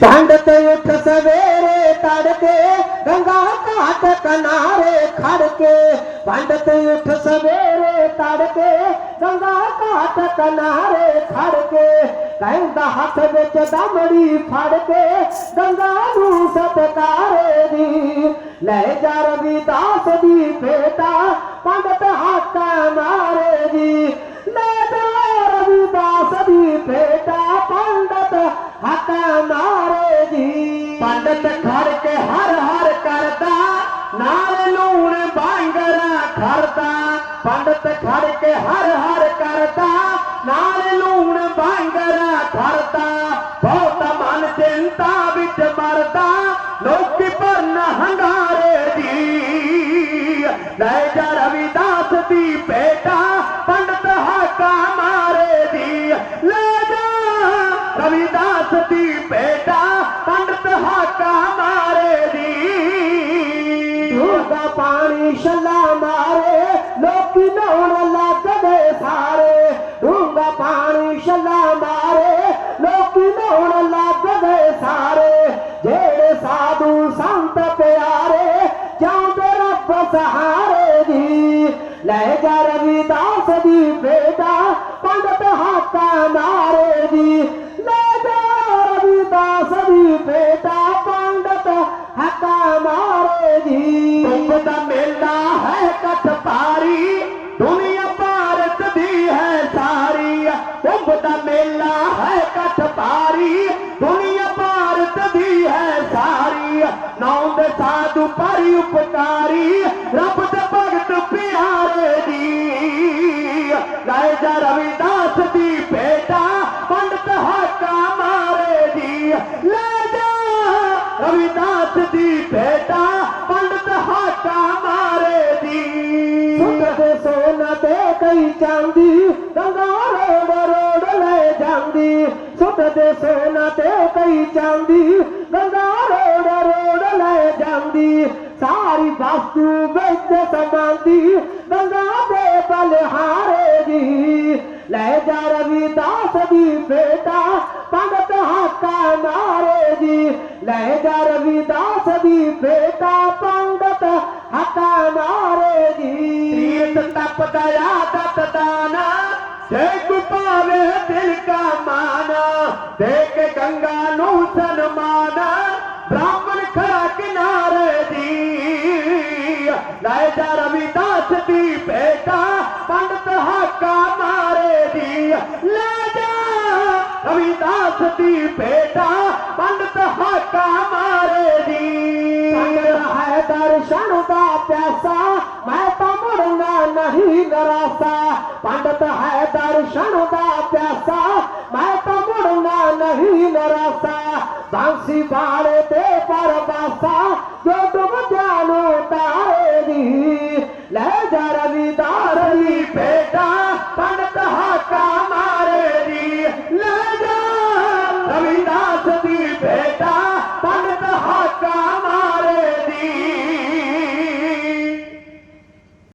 ਪੰਡਤ ਉੱਠ ਸਵੇਰੇ ਤੜਕੇ, ਗੰਗਾ ਘਾਟ ਕਿਨਾਰੇ ਖੜ ਕੇ ਪੰਡਤ ਉੱਠ ਸਵੇਰੇ ਤੜਕੇ, ਗੰਗਾ ਘਾਟ ਕਿਨਾਰੇ ਖੜ ਕੇ ਕਹਿੰਦਾ ਹੱਥ ਵਿੱਚ ਦਮੜੀ ਫੜ ਕੇ ਗੰਗਾ ਨੂੰ ਸਤਕਾਰੇ ਦੀ। ਲੈ ਜਾ ਰਵੀ ਦਾਸ ਦੀ ਭੇਟਾ ਪੰਡਤ ਨਾਲ ਲੂਣ ਬਾਂਗਰਾ ਖੜਦਾ ਬਹੁਤ ਮਨ ਚਿੰਤਾ ਵਿੱਚ ਮਰਦਾ, ਲੋਕੀ ਭਰਨ ਹੰਗਾਰੇ ਦੀ। ਲੈ ਜਾ ਰਵਿਦਾਸ ਦੀ ਭੇਟਾ, ਪੰਡਤ ਹਾਕਾ ਮਾਰੇ ਦੀ। ਲੈ ਜਾ ਰਵਿਦਾਸ ਦੀ ਭੇਟਾ, ਪੰਡਤ ਹਾਕਾ ਮਾਰੇ ਦੀ। ਦੂਗਾ ਪਾਣੀ ਛੱਲਾ ਮਾਰੇ ਲੋਕੀ ਲੱਗਦੇ ਸਾਰੇ, ਜਿਹੜੇ ਸਾਧੂ ਸੰਤ ਪਿਆਰੇ ਚਾਹੁੰਦੇ ਰੱਬ ਸਹਾਰੇ ਦੀ। ਲੈ ਜਾ ਰਵਿਦਾਸ ਦੀ ਬੇਟਾ, ਪੰਡਤ ਹਾਕਾ ਮਾਰੇ ਦੀ। ਲੈ ਜਾ ਰਵਿਦਾਸ ਦੀ ਬੇਟਾ, ਪੰਡਤ ਹਾਕਾ ਮਾਰੇ ਦੀ। ਕੁੰਭ ਦਾ ਮੇਲਾ ਹੈ ਕਠ ਪਾਰੀ ਦੁਨੀਆ ਭਾਰਤ ਦੀ ਹੈ ਸਾਰੀ। ਕੁੰਭ ਦਾ ਮੇਲਾ ਹੈ ਕਠ ਪਾਰੀ ਦੁਨੀਆ ਭਾਰਤ ਦੀ ਹੈ ਸਾਰੀ। ਨੌਂ ਦੇ ਸਾਧੂ ਪਰੀ ਉਪਕਾਰੀ, ਰੱਬ ਦੇ ਭਗਤ ਪਿਆਰੇ ਦੀ। ਲੈ ਜਾ ਰਵਿਦਾਸ ਦੀ ਭੇਟਾ, ਪੰਡਤ ਹਾਕਾ ਮਾਰੇ ਦੀ। ਲੈ ਜਾ ਰਵਿਦਾਸ ਦੀ ਭੇਟਾ, ਪੰਡਤ ਹਾਕਾ ਮਾਰੇ ਦੀ। ਸੁੱਟਦੇ ਸੋਨਾ ਤੇ ਕਈ ਚਾਂਦੀ ਗੰਗਾ ਰੋੜ ਜਾਂਦੀ ਸੁੱਟਦੇ ਸੋਨਾ ਤੇ ਕਈ ਚਾਂਦੀ ਗੰਗਾ ਰੋੜ ਰੋੜ ਲੈ ਜਾਂਦੀ, ਸਾਰੀ ਵਸਤੂ ਵਿੱਚ ਸਮਾਂਦੀ, ਗੰਗਾ ਦੇ ਬਲਹਾਰੇ ਦੀ ਲੈ ਜਾ ਰਵਿਦਾਸ ਦੀ ਬੇਟਾ, ਪੰਡਤ ਹਾਕਾ ਮਾਰੇ ਜੀ ਲੈ ਜਾ ਰਵਿਦਾਸ ਦੀ ਬੇਟਾ, ਪੰਡਤ ਹਾਕਾ ਮਾਰੇ ਜੀ ਤੀਰਥ ਤਪ ਦਇਆ ਦਤ ਦਾਨਾ ਜੇ ਕੋ ਪਾਵੇ ਦਿਲ ਕਾ ਮਾਨਾ ਦੇਖ ਗੰਗਾ ਨੂੰ ਸਨਮਾਨ ਬ੍ਰਾਹਮਣ ਖੜਾ ਕਿਨਾਰੇ ਦੀ ਲੈ ਜਾ ਰਵਿਦਾਸ ਦੀ ਬੇਟਾ ਪੰਡਤ ਹਾਕਾ ਮਾਰੇ ਦੀ ਲੈ ਜਾ ਰਵਿਦਾਸ ਦੀ ਬੇਟਾ ਪੰਡਤ ਹਾਕਾ ਮਾਰੇ ਦੀ ਹੈ ਦਰਸ਼ਨ ਦਾ ਪਿਆਸਾ ਮੈਂ ਤਾਂ ਨਹੀਂ ਨਰਾਸਾ ਪੰਡਤ ਹੈ ਦਰਸ਼ਨ ਦਾ ਪਿਆਸਾ। ਮੈਂ ਤਾਂ ਮੁੜਨਾ ਨਹੀਂ ਨਰਾਸਾ ਬਾਂਸੀ ਬਾੜੇ ਤੇ